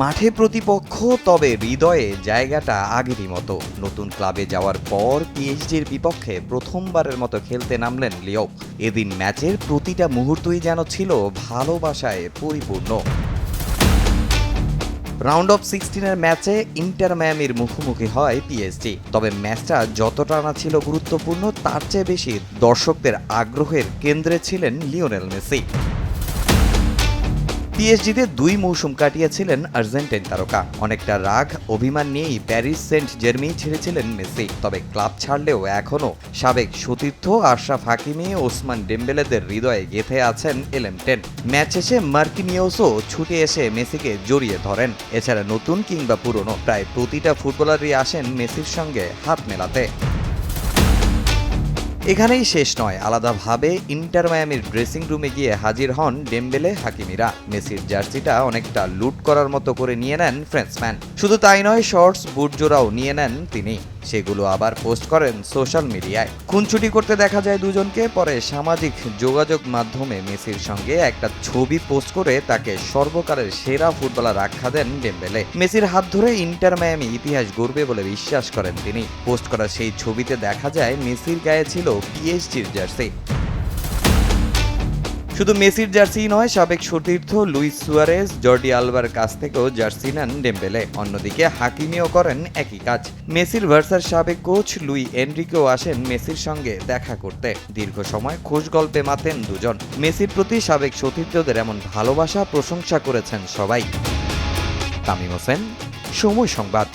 মাঠে প্রতিপক্ষ, তবে হৃদয়ে জায়গাটা আগেরই মতো। নতুন ক্লাবে যাওয়ার পর পিএইচডির বিপক্ষে প্রথমবারের মতো খেলতে নামলেন লিও। এদিন ম্যাচের প্রতিটা মুহূর্তই যেন ছিল ভালোবাসায় পরিপূর্ণ। রাউন্ড অফ সিক্সটিনের ম্যাচে ইন্টার মায়ামির মুখোমুখি হয় পিএসজি তবে ম্যাচটা যতটা না ছিল গুরুত্বপূর্ণ, তার চেয়ে বেশি দর্শকদের আগ্রহের কেন্দ্রে ছিলেন লিওনেল মেসি। পিএসজিতে দুই মৌসুম কাটিয়েছিলেন আর্জেন্টাইন তারকা। অনেকটা রাগ, অভিমান নিয়েই প্যারিস সেন্ট জার্মি ছেড়েছিলেন মেসি, তবে ক্লাব ছাড়লেও এখনও সাবেক সতীর্থ আশরাফ হাকিমি ওসমান ডেম্বেলেদের হৃদয়ে গেথে আছেন এলএম টেন। ম্যাচ শেষে মার্কিনিওসও ছুটে এসে মেসিকে জড়িয়ে ধরেন। এছাড়া নতুন কিংবা পুরনো, প্রায় প্রতিটা ফুটবলারই আসেন মেসির সঙ্গে হাত মেলাতে। এখানেই শেষ নয়, আলাদাভাবে ইন্টার মায়ামির ড্রেসিং রুমে গিয়ে হাজির হন ডেম্বেলে হাকিমিরা। মেসির জার্সিটা অনেকটা লুট করার মতো করে নিয়ে নেন ফ্রেঞ্চম্যান শুধু তাই নয়, শর্টস বুট জোড়াও নিয়ে নেন তিনি। সেগুলো আবার পোস্ট করেন সোশ্যাল মিডিয়ায়। খুনছুটি করতে দেখা যায় দুজনকে, পরে সামাজিক যোগাযোগ মাধ্যমে মেসির সঙ্গে একটা ছবি পোস্ট করে তাকে সর্বকালের সেরা ফুটবলার আখ্যা দেন ডেম্বেলে। মেসির হাত ধরে ইন্টার মায়ামি ইতিহাস গড়বে বলে বিশ্বাস করেন তিনি। পোস্ট করা সেই ছবিতে দেখা যায়, মেসির গায়ে ছিল পিএইচডির জার্সি। শুধু মেসির জার্সি নয়, সাবেক সতীর্থ লুইস সুয়ারেজ, জর্ডি আলবার কাছ থেকেও জার্সি নেন ডেম্বেলে। অন্যদিকে হাকিমিও করেন একই কাজ। মেসির ভার্সার সাবেক কোচ লুই এনরিকেও আসেন মেসির সঙ্গে দেখা করতে। দীর্ঘ সময় খোঁজ গল্পে মাতেন দুজন। মেসির প্রতি সাবেক সতীর্থদের এমন ভালোবাসা, প্রশংসা করেছেন সবাই। তামিম হোসেন, সময় সংবাদ।